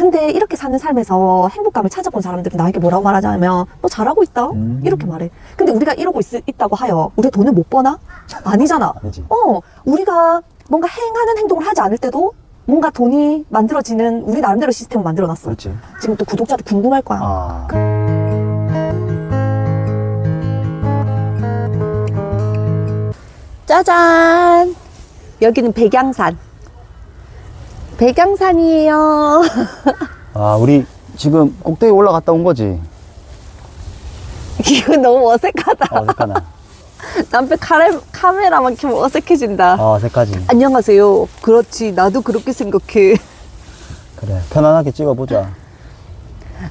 근데 이렇게 사는 삶에서 행복감을 찾아본 사람들은 나에게 뭐라고 말하냐면 너 잘하고 있다 음. 이렇게 말해 근데 우리가 이러고 있, 있다고 하여 우리가 돈을 못 버나? 아니잖아 아니지. 어 우리가 뭔가 행하는 행동을 하지 않을 때도 뭔가 돈이 만들어지는 우리 나름대로 시스템을 만들어놨어 그렇지. 지금 또 구독자도 궁금할 거야 아. 짜잔 여기는 백양산 백양산이에요 아, 우리 지금 꼭대기 올라갔다 온 거지. 이거 너무 어색하다 어, 어색하나. 남편 카레, 카메라만 켜면 어색해진다 어, 어색하지. 안녕하세요 그렇지 나도 그렇게 생각해 그래. 편안하게 찍어보자.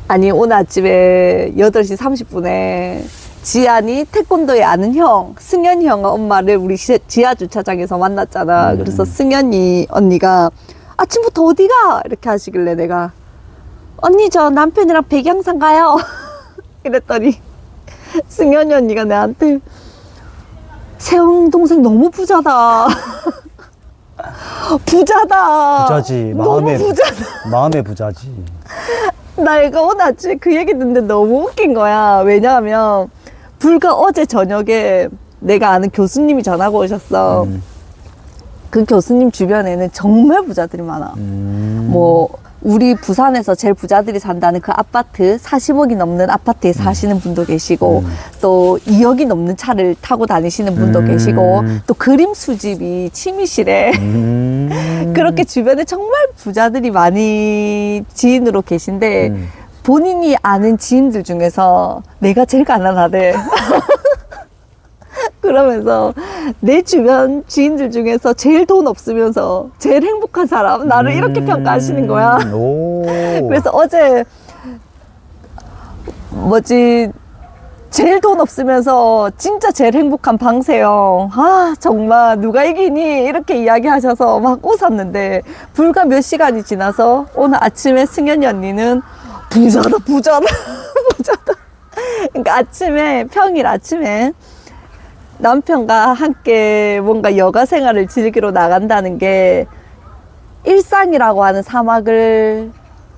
아니 오늘 아침에 8시 30분에 지안이 태권도에 아는 형 승현이 형 엄마를 우리 시- 지하 주차장에서 만났잖아 음. 그래서 승현이 언니가 아침부터 어디가 이렇게 하시길래 내가 언니 저 남편이랑 백양산 가요 이랬더니 승현이 언니가 내한테 세영 동생 너무 부자다 부자다 부자지. 마음에, 부자다 마음의 부자지. 나 이거 오늘 아침에 그 얘기 듣는데 너무 웃긴 거야. 왜냐하면 불과 어제 저녁에 내가 아는 교수님이 전화가 오셨어. 음. 그 교수님 주변에는 정말 부자들이 많아. 음. 뭐 우리 부산에서 제일 부자들이 산다는 그 아파트 40억이 넘는 아파트에 사시는 분도 계시고 음. 또 2억이 넘는 차를 타고 다니시는 분도 음. 계시고 또 그림 수집이 취미시래. 음. 그렇게 주변에 정말 부자들이 많이 지인으로 계신데 음. 본인이 아는 지인들 중에서 내가 제일 가난하대. 그러면서 내 주변 지인들 중에서 제일 돈 없으면서 제일 행복한 사람 나를 이렇게 음. 평가하시는 거야. 오. 그래서 어제 뭐지 제일 돈 없으면서 진짜 제일 행복한 방세영 아 정말 누가 이기니 이렇게 이야기하셔서 막 웃었는데 불과 몇 시간이 지나서 오늘 아침에 승현이 언니는 부자다 부자다 부자다 그러니까 아침에 평일 아침에 남편과 함께 뭔가 여가 생활을 즐기러 나간다는 게 일상이라고 하는 사막을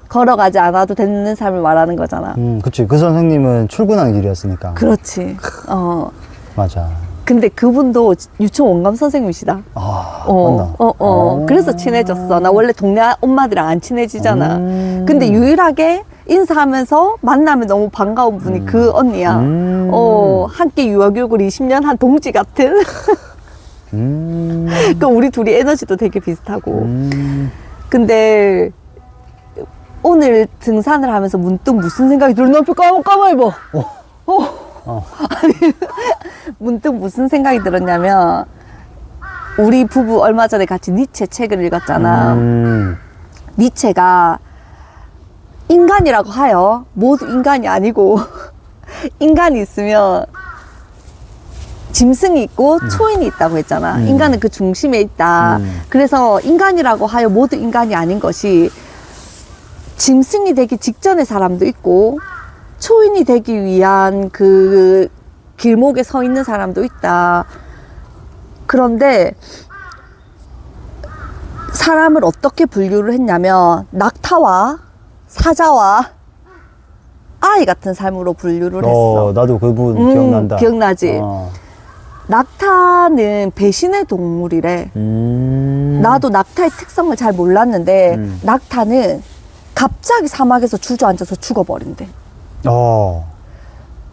걸어가지 않아도 되는 삶을 말하는 거잖아. 음, 그치. 그 선생님은 출근하는 길이었으니까. 그렇지. 어. 맞아. 근데 그분도 유치원 원감 선생님이시다. 아, 어? 어, 어. 오. 그래서 친해졌어. 나 원래 동네 엄마들이랑 안 친해지잖아. 음. 근데 유일하게 인사하면서 만나면 너무 반가운 분이 음. 그 언니야. 음. 어, 함께 유아교육을 20년 한 동지 같은. 음. 그 우리 둘이 에너지도 되게 비슷하고. 음. 근데 오늘 등산을 하면서 문득 무슨 생각이 들어? 남편 까만 까만 입어. 어. 문득 무슨 생각이 들었냐면 우리 부부 얼마 전에 같이 니체 책을 읽었잖아. 음. 니체가 인간이라고 하여 모두 인간이 아니고 인간이 있으면 짐승이 있고 초인이 있다고 했잖아. 음. 인간은 그 중심에 있다. 음. 그래서 인간이라고 하여 모두 인간이 아닌 것이 짐승이 되기 직전의 사람도 있고 초인이 되기 위한 그 길목에 서 있는 사람도 있다. 그런데 사람을 어떻게 분류를 했냐면 낙타와 사자와 아이 같은 삶으로 분류를 했어. 어, 나도 그분 음, 기억난다. 기억나지? 어. 낙타는 배신의 동물이래. 음. 나도 낙타의 특성을 잘 몰랐는데 음. 낙타는 갑자기 사막에서 주저앉아서 죽어버린대. 어.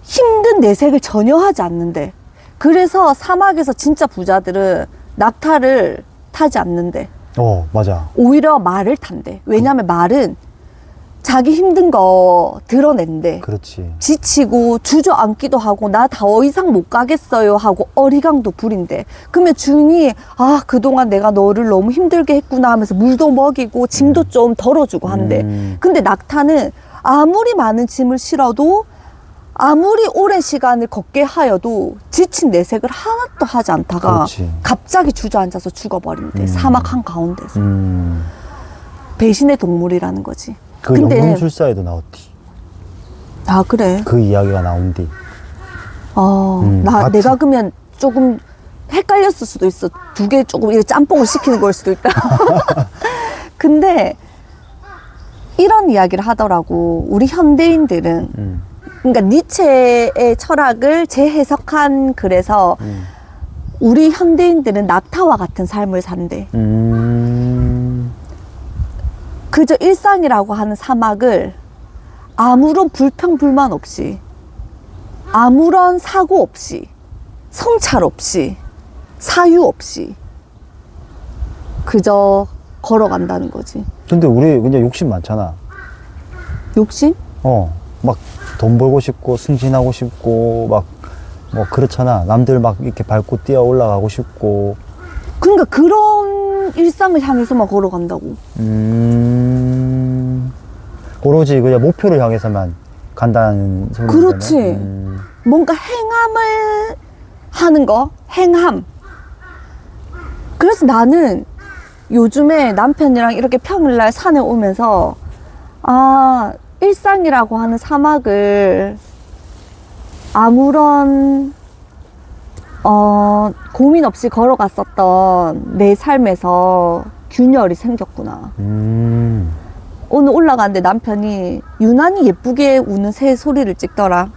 힘든 내색을 전혀 하지 않는데. 그래서 사막에서 진짜 부자들은 낙타를 타지 않는데. 어, 맞아. 오히려 말을 탄대. 왜냐하면 말은 자기 힘든 거 드러낸대. 그렇지. 지치고 주저앉기도 하고 나 더 이상 못 가겠어요 하고 어리광도 부린대. 그러면 주인이 아 그동안 내가 너를 너무 힘들게 했구나 하면서 물도 먹이고 짐도 좀 덜어주고 한대. 음. 근데 낙타는 아무리 많은 짐을 실어도 아무리 오랜 시간을 걷게 하여도 지친 내색을 하나도 하지 않다가 그렇지. 갑자기 주저앉아서 죽어버린대. 음. 사막 한 가운데서. 음. 배신의 동물이라는 거지. 그 근데- 연금술사에도 나왔디. 아 그래. 그 이야기가 나온디. 어, 음, 나 마트. 내가 그러면 조금 헷갈렸을 수도 있어. 두 개 조금 이거 짬뽕을 시키는 걸 수도 있다. 근데 이런 이야기를 하더라고. 우리 현대인들은 음. 그러니까 니체의 철학을 재해석한 글에서 음. 우리 현대인들은 낙타와 같은 삶을 산대. 음. 그저 일상이라고 하는 사막을 아무런 불평불만 없이 아무런 사고 없이 성찰 없이 사유 없이 그저 걸어간다는 거지. 근데 우리 그냥 욕심 많잖아. 욕심? 어, 막 돈 벌고 싶고 승진하고 싶고 막 뭐 그렇잖아. 남들 막 이렇게 밟고 뛰어 올라가고 싶고. 그러니까 그런 일상을 향해서만 걸어간다고. 음. 오로지 그냥 목표를 향해서만 간다는 소리. 그렇지. 뭔가 행함을 하는 거, 행함. 그래서 나는 요즘에 남편이랑 이렇게 평일날 산에 오면서, 아, 일상이라고 하는 사막을 아무런, 어, 고민 없이 걸어갔었던 내 삶에서 균열이 생겼구나. 음. 오늘 올라갔는데 남편이 유난히 예쁘게 우는 새 소리를 찍더라.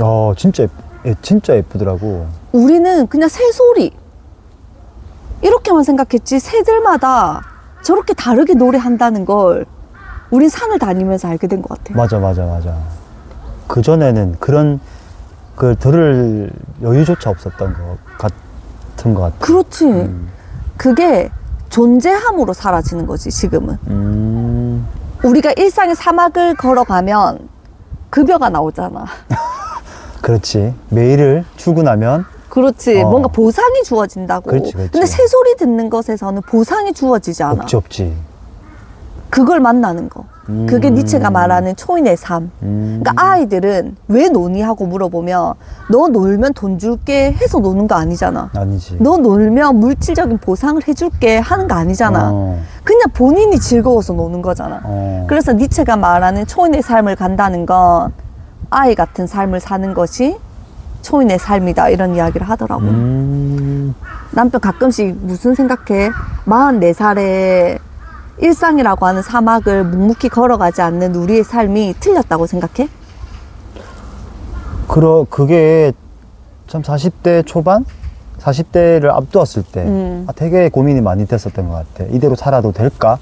어, 진짜 예쁘, 예, 진짜 예쁘더라고. 우리는 그냥 새 소리 이렇게만 생각했지 새들마다 저렇게 다르게 노래한다는 걸 우린 산을 다니면서 알게 된 것 같아. 맞아, 맞아, 맞아. 그 전에는 그런 그 들을 여유조차 없었던 것 같은 것 같아. 그렇지. 음. 그게 존재함으로 사라지는 거지 지금은. 음. 우리가 일상의 사막을 걸어가면 급여가 나오잖아. 그렇지. 매일을 출근하면 그렇지. 어. 뭔가 보상이 주어진다고. 그렇지, 그렇지. 근데 새소리 듣는 것에서는 보상이 주어지지 않아. 없지, 없지. 그걸 만나는 거. 그게 음. 니체가 말하는 초인의 삶. 음. 그러니까 아이들은 왜 노니 하고 물어보면 너 놀면 돈 줄게 해서 노는 거 아니잖아. 아니지. 너 놀면 물질적인 보상을 해줄게 하는 거 아니잖아. 어, 그냥 본인이 즐거워서 노는 거잖아. 어. 그래서 니체가 말하는 초인의 삶을 간다는 건 아이 같은 삶을 사는 것이 초인의 삶이다 이런 이야기를 하더라고. 음. 남편 가끔씩 무슨 생각해? 44살에 일상이라고 하는 사막을 묵묵히 걸어가지 않는 우리의 삶이 틀렸다고 생각해? 그러, 그게 참 40대 초반? 40대를 앞두었을 때 음. 아, 되게 고민이 많이 됐었던 것 같아. 이대로 살아도 될까?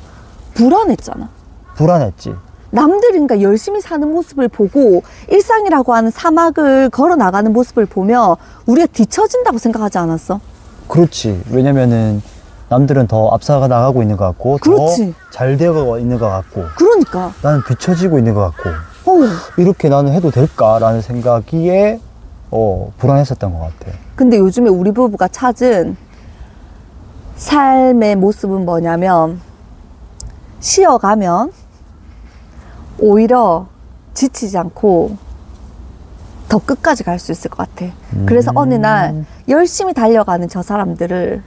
불안했잖아. 불안했지. 남들이 그러니까 열심히 사는 모습을 보고 일상이라고 하는 사막을 걸어 나가는 모습을 보며 우리가 뒤처진다고 생각하지 않았어? 그렇지. 왜냐면은 남들은 더 앞서가 나가고 있는 것 같고 그렇지. 더 잘 되어 있는 것 같고 그러니까 나는 뒤처지고 있는 것 같고 어 이렇게 나는 해도 될까라는 생각이에 어, 불안했었던 것 같아. 근데 요즘에 우리 부부가 찾은 삶의 모습은 뭐냐면 쉬어가면 오히려 지치지 않고 더 끝까지 갈 수 있을 것 같아. 그래서 어느 날 열심히 달려가는 저 사람들을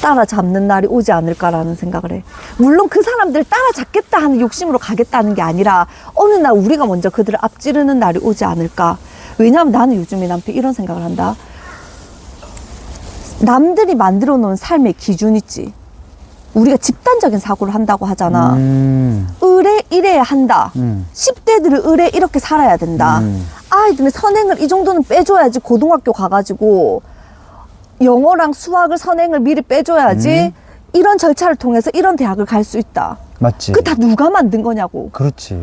따라잡는 날이 오지 않을까라는 생각을 해. 물론 그 사람들 따라잡겠다 하는 욕심으로 가겠다는 게 아니라 어느 날 우리가 먼저 그들을 앞지르는 날이 오지 않을까. 왜냐하면 나는 요즘에 남편 이런 생각을 한다. 남들이 만들어 놓은 삶의 기준 있지. 우리가 집단적인 사고를 한다고 하잖아. 음, 의뢰 이래야 한다. 음, 10대들은 의뢰 이렇게 살아야 된다. 음. 아이들은 선행을 이 정도는 빼줘야지 고등학교 가가지고 영어랑 수학을 선행을 미리 빼줘야지 이런 절차를 통해서 이런 대학을 갈 수 있다. 맞지. 그 다 누가 만든 거냐고. 그렇지.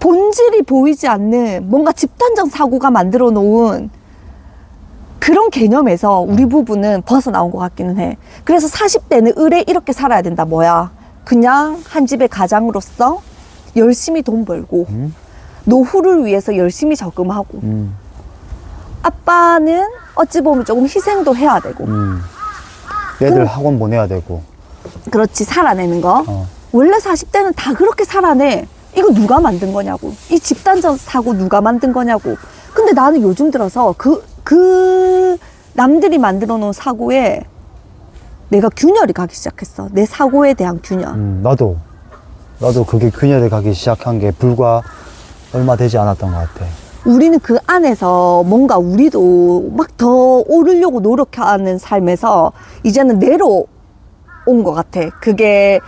본질이 보이지 않는 뭔가 집단적 사고가 만들어 놓은 그런 개념에서 우리 부부는 벗어나온 것 같기는 해. 그래서 40대는 의뢰 이렇게 살아야 된다. 뭐야? 그냥 한 집의 가장으로서 열심히 돈 벌고 음, 노후를 위해서 열심히 저금하고 음, 아빠는 어찌 보면 조금 희생도 해야 되고. 음. 애들 학원 보내야 되고. 그렇지 살아내는 거. 어. 원래 40대는 다 그렇게 살아내. 이거 누가 만든 거냐고. 이 집단적 사고 누가 만든 거냐고. 근데 나는 요즘 들어서 그, 그 남들이 만들어 놓은 사고에 내가 균열이 가기 시작했어. 내 사고에 대한 균열. 음, 나도. 나도 그게 균열에 가기 시작한 게 불과 얼마 되지 않았던 것 같아. 우리는 그 안에서 뭔가 우리도 막 더 오르려고 노력하는 삶에서 이제는 내로 온것 같아. 그게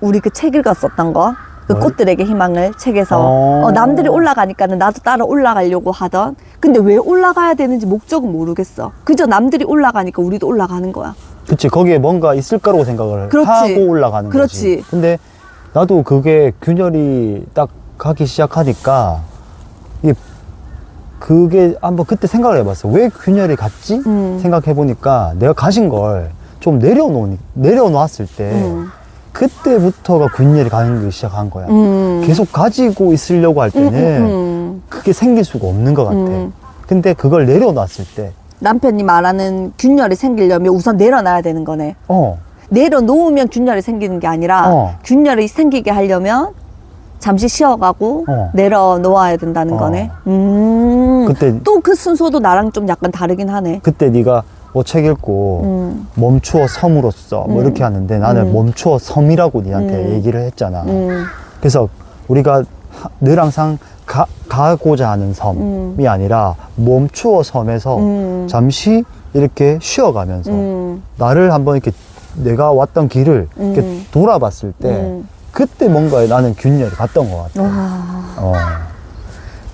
우리 그 책 읽었었던 거. 그 뭘? 꽃들에게 희망을 책에서 어. 어, 남들이 올라가니까는 나도 따라 올라가려고 하던 근데 왜 올라가야 되는지 목적은 모르겠어 그저 남들이 올라가니까 우리도 올라가는 거야 그치 거기에 뭔가 있을 거라고 생각을 그렇지. 하고 올라가는 그렇지. 거지 근데 나도 그게 균열이 딱 가기 시작하니까 이게 그게 한번 그때 생각을 해봤어 왜 균열이 갔지 음. 생각해 보니까 내가 가진 걸좀 내려놓니 내려놨을 때 음. 그때부터가 균열이 가는 게 시작한 거야 음. 계속 가지고 있으려고 할 음, 때는 음, 음. 그게 생길 수가 없는 것 같아 음. 근데 그걸 내려놨을 때 남편이 말하는 균열이 생기려면 우선 내려놔야 되는 거네 어, 내려놓으면 균열이 생기는 게 아니라 어. 균열이 생기게 하려면 잠시 쉬어가고 어. 내려놓아야 된다는 어. 거네. 음. 그때 또 그 순서도 나랑 좀 약간 다르긴 하네. 그때 네가 뭐 책 읽고 음. 멈추어 섬으로써 뭐 음. 이렇게 하는데 나는 음. 멈추어 섬이라고 니한테 음. 얘기를 했잖아. 음. 그래서 우리가 하- 늘 항상 가, 가고자 하는 섬이 음. 아니라 멈추어 섬에서 음. 잠시 이렇게 쉬어가면서 음. 나를 한번 이렇게 내가 왔던 길을 이렇게 음. 돌아봤을 때 음. 그때 뭔가 나는 균열이 갔던 것 같아. 와. 어.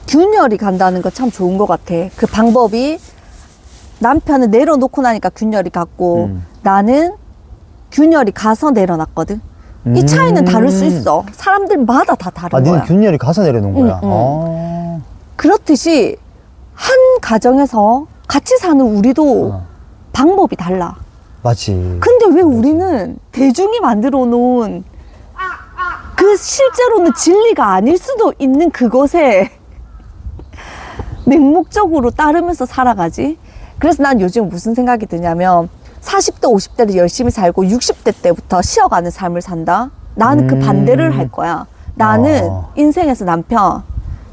균열이 간다는 거 참 좋은 것 같아. 그 방법이 남편은 내려놓고 나니까 균열이 갔고 음. 나는 균열이 가서 내려놨거든. 이 차이는 다를 수 있어. 사람들마다 다 다른 아, 거야. 니는 균열이 가서 내려놓은 거야. 응, 응. 아. 그렇듯이 한 가정에서 같이 사는 우리도 어. 방법이 달라. 맞지. 근데 왜 우리는 대중이 만들어 놓은 그 실제로는 진리가 아닐 수도 있는 그것에 맹목적으로 따르면서 살아가지? 그래서 난 요즘 무슨 생각이 드냐면 40대, 50대를 열심히 살고 60대 때부터 쉬어가는 삶을 산다? 나는 그 음. 반대를 할 거야. 나는 어. 인생에서 남편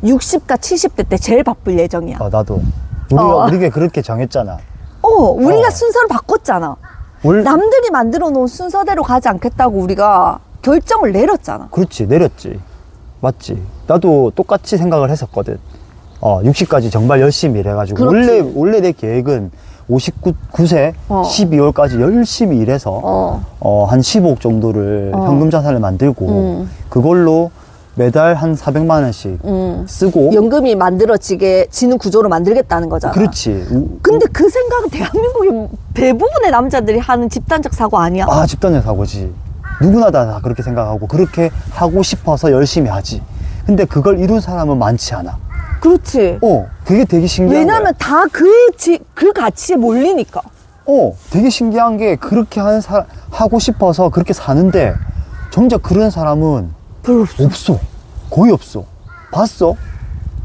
60과 70대 때 제일 바쁠 예정이야. 아, 나도. 우리가, 어. 우리가 그렇게 정했잖아. 어, 우리가 어. 순서를 바꿨잖아. 월, 남들이 만들어 놓은 순서대로 가지 않겠다고 우리가 결정을 내렸잖아. 그렇지, 내렸지. 맞지. 나도 똑같이 생각을 했었거든. 어, 60까지 정말 열심히 일해가지고. 그렇지. 원래, 원래 내 계획은 59세 어. 12월까지 열심히 일해서 어. 어. 한 15억 정도를 어. 현금 자산을 만들고 음. 그걸로 매달 한 400만 원씩 음. 쓰고 연금이 만들어지게 지는 구조로 만들겠다는 거잖아. 그렇지. 우- 근데 그 생각은 대한민국의 대부분의 남자들이 하는 집단적 사고 아니야? 아, 집단적 사고지. 누구나 다, 다 그렇게 생각하고 그렇게 하고 싶어서 열심히 하지. 근데 그걸 이룬 사람은 많지 않아. 그렇지. 어, 그게 되게 신기한 왜냐면 다그그 가치에 몰리니까. 어, 되게 신기한 게 그렇게 하는 사, 하고 싶어서 그렇게 사는데 정작 그런 사람은 별로 없어. 없어. 거의 없어. 봤어?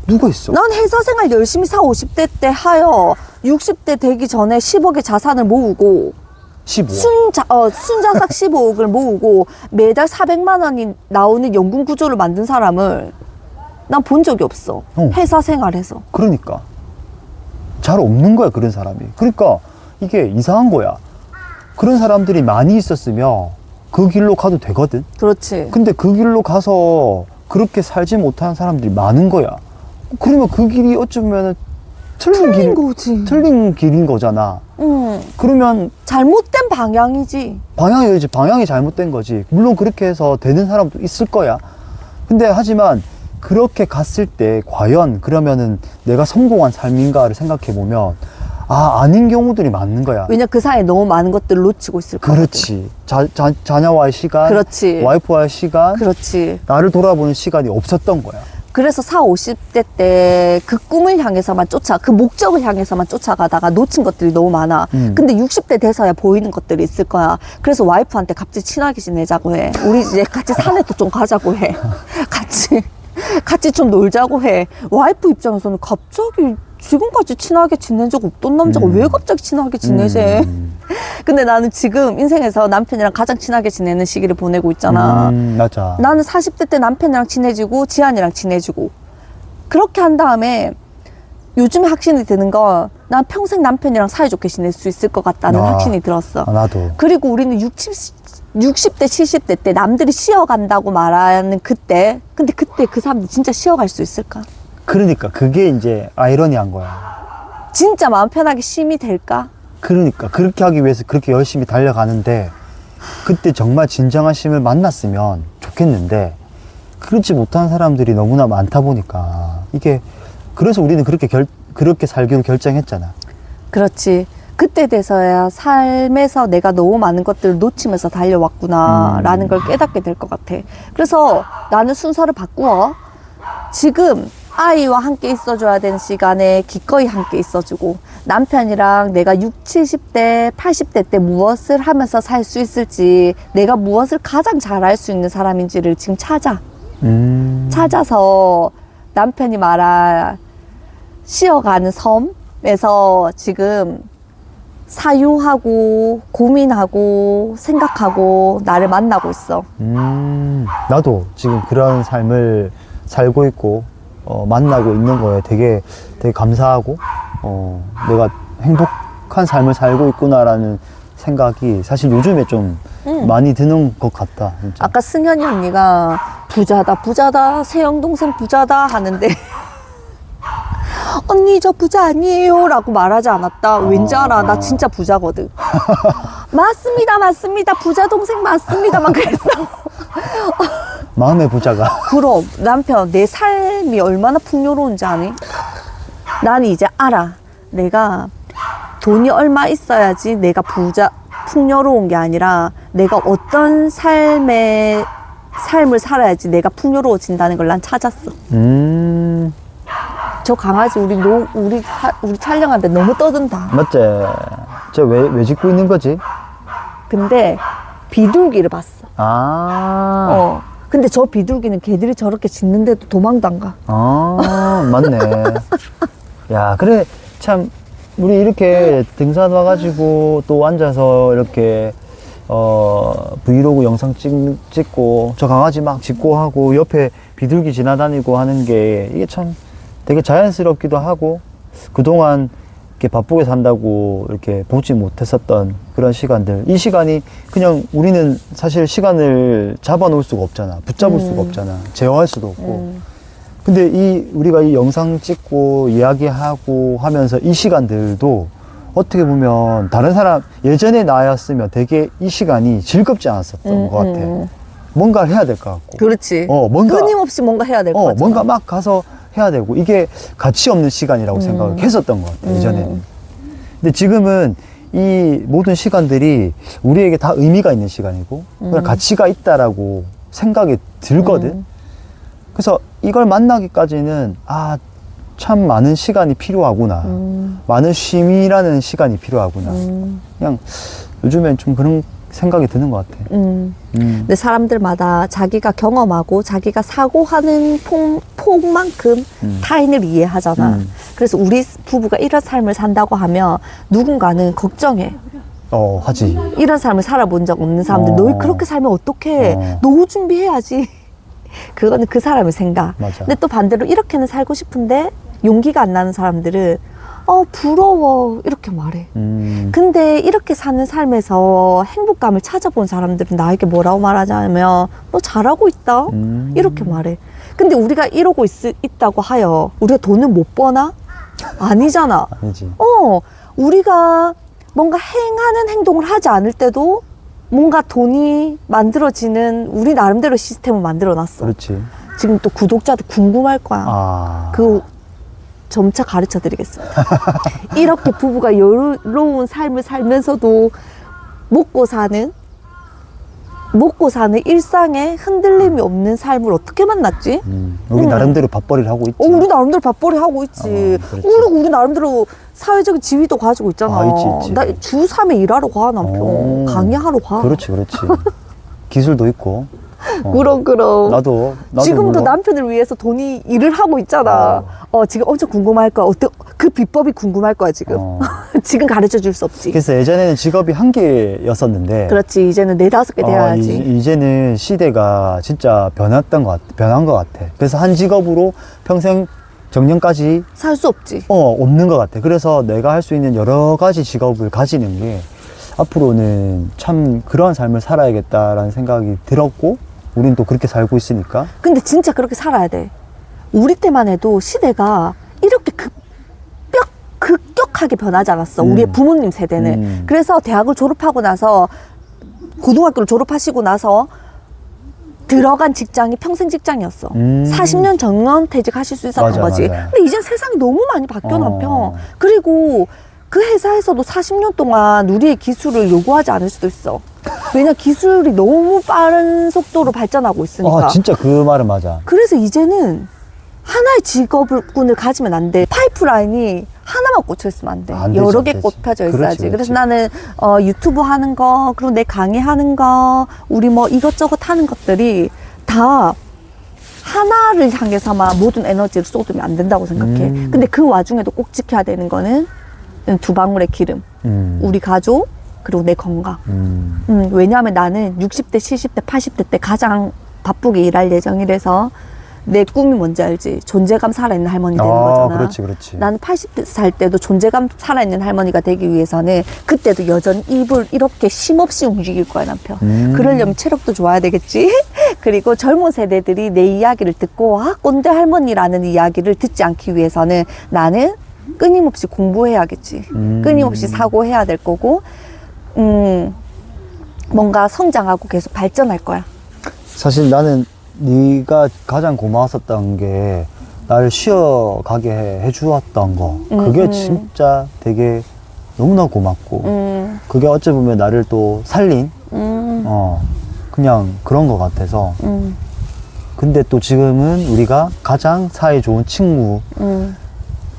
누가 있어? 난 회사 생활 열심히 사 50대 때 하여 60대 되기 전에 10억의 자산을 모으고 15. 순자, 어, 순자삭 15억을 모으고 매달 400만 원이 나오는 연금 구조를 만든 사람을 난 본 적이 없어. 어. 회사 생활에서. 그러니까. 잘 없는 거야, 그런 사람이. 그러니까 이게 이상한 거야. 그런 사람들이 많이 있었으면 그 길로 가도 되거든. 그렇지. 근데 그 길로 가서 그렇게 살지 못하는 사람들이 많은 거야. 그러면 그 길이 어쩌면 틀린 길, 틀린 거지. 틀린 길인 거잖아. 응. 그러면 잘못된 방향이지. 방향이 이제 방향이 잘못된 거지. 물론 그렇게 해서 되는 사람도 있을 거야. 근데 하지만 그렇게 갔을 때 과연 그러면은 내가 성공한 삶인가를 생각해 보면 아 아닌 경우들이 많은 거야. 왜냐 그 사이에 너무 많은 것들을 놓치고 있을 거야. 그렇지. 자, 자, 자녀와의 시간, 그렇지. 와이프와의 시간, 그렇지. 나를 돌아보는 시간이 없었던 거야. 그래서 4, 50대 때 그 꿈을 향해서만 쫓아, 그 목적을 향해서만 쫓아가다가 놓친 것들이 너무 많아. 음. 근데 60대 돼서야 보이는 것들이 있을 거야. 그래서 와이프한테 갑자기 친하게 지내자고 해. 우리 이제 같이 산에도 좀 가자고 해. 같이, 같이 좀 놀자고 해. 와이프 입장에서는 갑자기 지금까지 친하게 지낸 적 없던 남자가 음. 왜 갑자기 친하게 지내지? 음, 근데 나는 지금 인생에서 남편이랑 가장 친하게 지내는 시기를 보내고 있잖아. 음, 맞아. 나는 40대 때 남편이랑 친해지고 지한이랑 친해지고 그렇게 한 다음에 요즘에 확신이 드는 건 난 평생 남편이랑 사이좋게 지낼 수 있을 것 같다는 아. 확신이 들었어. 아, 나도. 그리고 우리는 60, 60대, 70대 때 남들이 쉬어간다고 말하는 그때 근데 그때 그 사람들 진짜 쉬어갈 수 있을까? 그러니까 그게 이제 아이러니한 거야. 진짜 마음 편하게 쉼이 될까? 그러니까 그렇게 하기 위해서 그렇게 열심히 달려가는데 그때 정말 진정한 쉼을 만났으면 좋겠는데 그렇지 못한 사람들이 너무나 많다 보니까 이게 그래서 우리는 그렇게 결 그렇게 살기로 결정했잖아. 그렇지. 그때 돼서야 삶에서 내가 너무 많은 것들을 놓치면서 달려왔구나, 음. 라는 걸 깨닫게 될 것 같아. 그래서 나는 순서를 바꾸어. 지금 아이와 함께 있어줘야 되는 시간에 기꺼이 함께 있어주고, 남편이랑 내가 6, 70대, 80대 때 무엇을 하면서 살 수 있을지, 내가 무엇을 가장 잘할 수 있는 사람인지를 지금 찾아. 음. 찾아서 남편이 말한 쉬어가는 섬에서 지금 사유하고 고민하고 생각하고 나를 만나고 있어. 음. 나도 지금 그런 삶을 살고 있고 어, 만나고 있는 거에 되게 되게 감사하고 어, 내가 행복한 삶을 살고 있구나라는 생각이 사실 요즘에 좀 응. 많이 드는 것 같다. 진짜. 아까 승현이 언니가 부자다 부자다 새형 동생 부자다 하는데 언니 저 부자 아니에요 라고 말하지 않았다 왠지 알아 나 진짜 부자거든 맞습니다 맞습니다 부자 동생 맞습니다 막 그랬어 마음의 부자가 그럼 남편 내 삶이 얼마나 풍요로운지 아니? 난 이제 알아. 내가 돈이 얼마 있어야지 내가 부자 풍요로운 게 아니라 내가 어떤 삶의 삶을 살아야지 내가 풍요로워진다는 걸 난 찾았어. 음 저 강아지 우리 노, 우리 사- 우리 촬영하는데 너무 떠든다. 맞지? 쟤왜 왜 짓고 있는 거지? 근데 비둘기를 봤어. 아, 어. 근데 저 비둘기는 개들이 저렇게 짖는데도 도망도 안 가. 아 맞네. 야 그래 참 우리 이렇게 등산 와가지고 또 앉아서 이렇게 어 브이로그 영상 찍, 찍고 저 강아지 막 짖고 하고 옆에 비둘기 지나다니고 하는 게 이게 참 되게 자연스럽기도 하고 그동안 이렇게 바쁘게 산다고 이렇게 보지 못했었던 그런 시간들 이 시간이 그냥 우리는 사실 시간을 잡아놓을 수가 없잖아 붙잡을 수가 없잖아 제어할 수도 없고 음. 근데 이 우리가 이 영상 찍고 이야기하고 하면서 이 시간들도 어떻게 보면 다른 사람 예전에 나였으면 되게 이 시간이 즐겁지 않았었던 음, 것 같아. 음. 뭔가를 해야 될 것 같고. 그렇지. 어, 뭔가 끊임없이 뭔가 해야 될것 어, 같아. 뭔가 막 가서 해야 되고 이게 가치 없는 시간이라고 생각을 했었던 것 같아. 예전에는. 음. 근데 지금은 이 모든 시간들이 우리에게 다 의미가 있는 시간이고 그냥 가치가 있다라고 생각이 들거든. 음. 그래서 이걸 만나기까지는 아 참 많은 시간이 필요하구나. 음, 많은 쉼이라는 시간이 필요하구나. 음, 그냥 요즘엔 좀 그런 생각이 드는 것 같아. 음. 음. 근데 사람들마다 자기가 경험하고 자기가 사고하는 폭, 폭만큼 음. 타인을 이해하잖아. 음. 그래서 우리 부부가 이런 삶을 산다고 하면 누군가는 걱정해. 어, 하지. 이런 삶을 살아본 적 없는 사람들, 어. 너희 그렇게 살면 어떡해. 어. 노후 준비해야지. 그거는 그 사람의 생각. 맞아. 근데 또 반대로 이렇게는 살고 싶은데 용기가 안 나는 사람들은 어, 부러워. 이렇게 말해. 음. 근데 이렇게 사는 삶에서 행복감을 찾아본 사람들은 나에게 뭐라고 말하냐면 너 잘하고 있다 음. 이렇게 말해 근데 우리가 이러고 있, 있다고 하여 우리가 돈을 못 버나? 아니잖아 아니지. 어 우리가 뭔가 행하는 행동을 하지 않을 때도 뭔가 돈이 만들어지는 우리 나름대로 시스템을 만들어 놨어 그렇지. 지금 또 구독자도 궁금할 거야 아. 그 점차 가르쳐 드리겠습니다. 이렇게 부부가 여유로운 삶을 살면서도 먹고 사는 먹고 사는 일상에 흔들림이 없는 삶을 어떻게 만났지? 음. 우리 음. 나름대로 밥벌이를 하고 있지. 어, 우리 나름대로 밥벌이 하고 있지. 어, 그렇지. 우리 우리 나름대로 사회적인 지위도 가지고 있잖아. 아, 있지, 있지. 나주 3회 일하러 가, 남편. 어. 강의하러 가. 그렇지, 그렇지. 기술도 있고. 어. 그럼, 그럼. 나도, 나도. 지금도 물론. 남편을 위해서 돈이 일을 하고 있잖아. 어, 지금 엄청 궁금할 거야. 어때? 그 비법이 궁금할 거야, 지금. 어. 지금 가르쳐 줄 수 없지. 그래서 예전에는 직업이 한 개였었는데. 그렇지. 이제는 네 다섯 개 어, 돼야지. 이, 제는 시대가 진짜 변했던 것 같아. 변한 것 같아. 그래서 한 직업으로 평생 정년까지 살 수 없지. 어, 없는 것 같아. 그래서 내가 할 수 있는 여러 가지 직업을 가지는 게 앞으로는 참 그러한 삶을 살아야겠다라는 생각이 들었고, 우린 또 그렇게 살고 있으니까. 근데 진짜 그렇게 살아야 돼. 우리 때만 해도 시대가 이렇게 급격, 급격하게 변하지 않았어. 음. 우리의 부모님 세대는. 음. 그래서 대학을 졸업하고 나서 고등학교를 졸업하시고 나서 들어간 직장이 평생 직장이었어. 음. 40년 전원 퇴직하실 수 있었던 맞아, 거지. 맞아. 근데 이제 세상이 너무 많이 바뀌어 어. 남편. 그리고 그 회사에서도 40년 동안 우리의 기술을 요구하지 않을 수도 있어. 왜냐 기술이 너무 빠른 속도로 발전하고 있으니까. 아, 진짜 그 말은 맞아. 그래서 이제는 하나의 직업군을 가지면 안 돼. 파이프라인이 하나만 꽂혀 있으면 안 돼. 안 되지, 여러 안 개 되지. 꽂혀져 그렇지, 있어야지. 그렇지. 그래서 나는 어, 유튜브 하는 거, 그리고 내 강의 하는 거, 우리 뭐 이것저것 하는 것들이 다 하나를 향해서만 모든 에너지를 쏟으면 안 된다고 생각해. 음. 근데 그 와중에도 꼭 지켜야 되는 거는 두 방울의 기름. 음. 우리 가족, 그리고 내 건강. 음. 음, 왜냐하면 나는 60대, 70대, 80대 때 가장 바쁘게 일할 예정이라서 내 꿈이 뭔지 알지? 존재감 살아있는 할머니 되는 아, 거잖아. 그렇지, 그렇지. 나는 80대 살 때도 존재감 살아있는 할머니가 되기 위해서는 그때도 여전히 입을 이렇게 쉼없이 움직일 거야, 남편. 음. 그러려면 체력도 좋아야 되겠지? 그리고 젊은 세대들이 내 이야기를 듣고, 아, 꼰대 할머니라는 이야기를 듣지 않기 위해서는 나는 끊임없이 공부해야겠지. 음. 끊임없이 사고해야 될 거고, 음, 뭔가 성장하고 계속 발전할 거야. 사실 나는 네가 가장 고마웠었던 게 나를 쉬어가게 해- 해주었던 거. 음, 그게 음. 진짜 되게 너무나 고맙고. 음, 그게 어찌 보면 나를 또 살린, 음, 어, 그냥 그런 것 같아서. 음, 근데 또 지금은 우리가 가장 사이 좋은 친구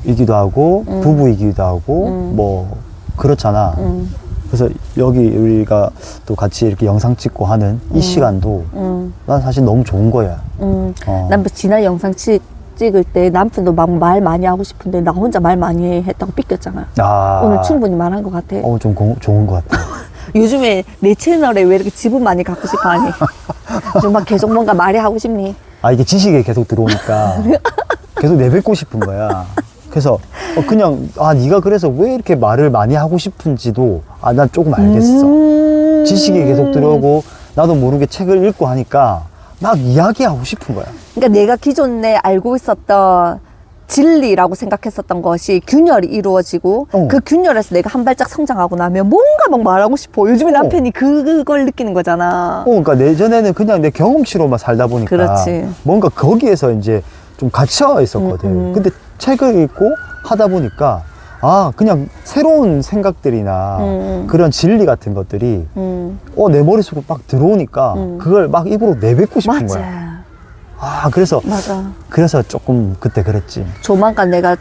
이기도 음, 하고, 음. 부부이기도 하고, 음. 뭐, 그렇잖아. 음, 그래서 여기 우리가 또 같이 이렇게 영상 찍고 하는 이 음. 시간도 음, 난 사실 너무 좋은 거야. 음. 어. 남편 지난 영상 찍, 찍을 때 남편도 막 말 많이 하고 싶은데 나 혼자 말 많이 했다고 삐꼈잖아. 아. 오늘 충분히 말한 것 같아. 어, 좀 고- 좋은 것 같아. 요즘에 내 채널에 왜 이렇게 지분 많이 갖고 싶어 하니? 좀막 계속 뭔가 말이 하고 싶니? 아, 이게 지식이 계속 들어오니까 계속 내뱉고 싶은 거야. 그래서 어, 그냥, 아, 네가 그래서 왜 이렇게 말을 많이 하고 싶은지도, 아, 난 조금 알겠어. 음. 지식이 계속 들어오고, 나도 모르게 책을 읽고 하니까 막 이야기하고 싶은 거야. 그러니까 내가 기존에 알고 있었던 진리라고 생각했었던 것이 균열이 이루어지고 어. 그 균열에서 내가 한 발짝 성장하고 나면 뭔가 막 말하고 싶어. 요즘에 남편이 그걸 느끼는 거잖아. 어, 그러니까 내전에는 그냥 내 경험치로만 살다 보니까 그렇지. 뭔가 거기에서 이제 좀 갇혀 있었거든. 음, 음. 근데 책을 읽고 하다 보니까 아, 그냥 새로운 생각들이나 음. 그런 진리 같은 것들이 음, 어, 내 머릿속으로 막 들어오니까 음. 그걸 막 입으로 내뱉고 싶은 거야. 맞아. 아, 그래서 맞아. 그래서 조금 그때 그랬지. 조만간 내가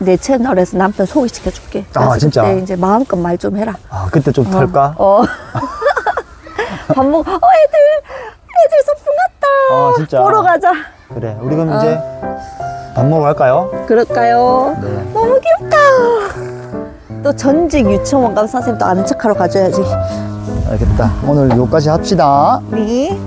내 채널에서 남편 소개시켜 줄게. 아, 진짜? 그때 이제 마음껏 말 좀 해라. 아, 그때 좀 어, 털까? 어. 밥 먹, 어, 애들, 애들 소풍 갔다. 아, 진짜? 보러 가자. 그래. 우리 그럼 어. 이제 밥 먹으러 갈까요? 그럴까요? 네. 너무 귀엽다. 또 전직 유치원 감 선생님 또 아는 척하러 가줘야지. 알겠다. 오늘 여기까지 합시다. 네.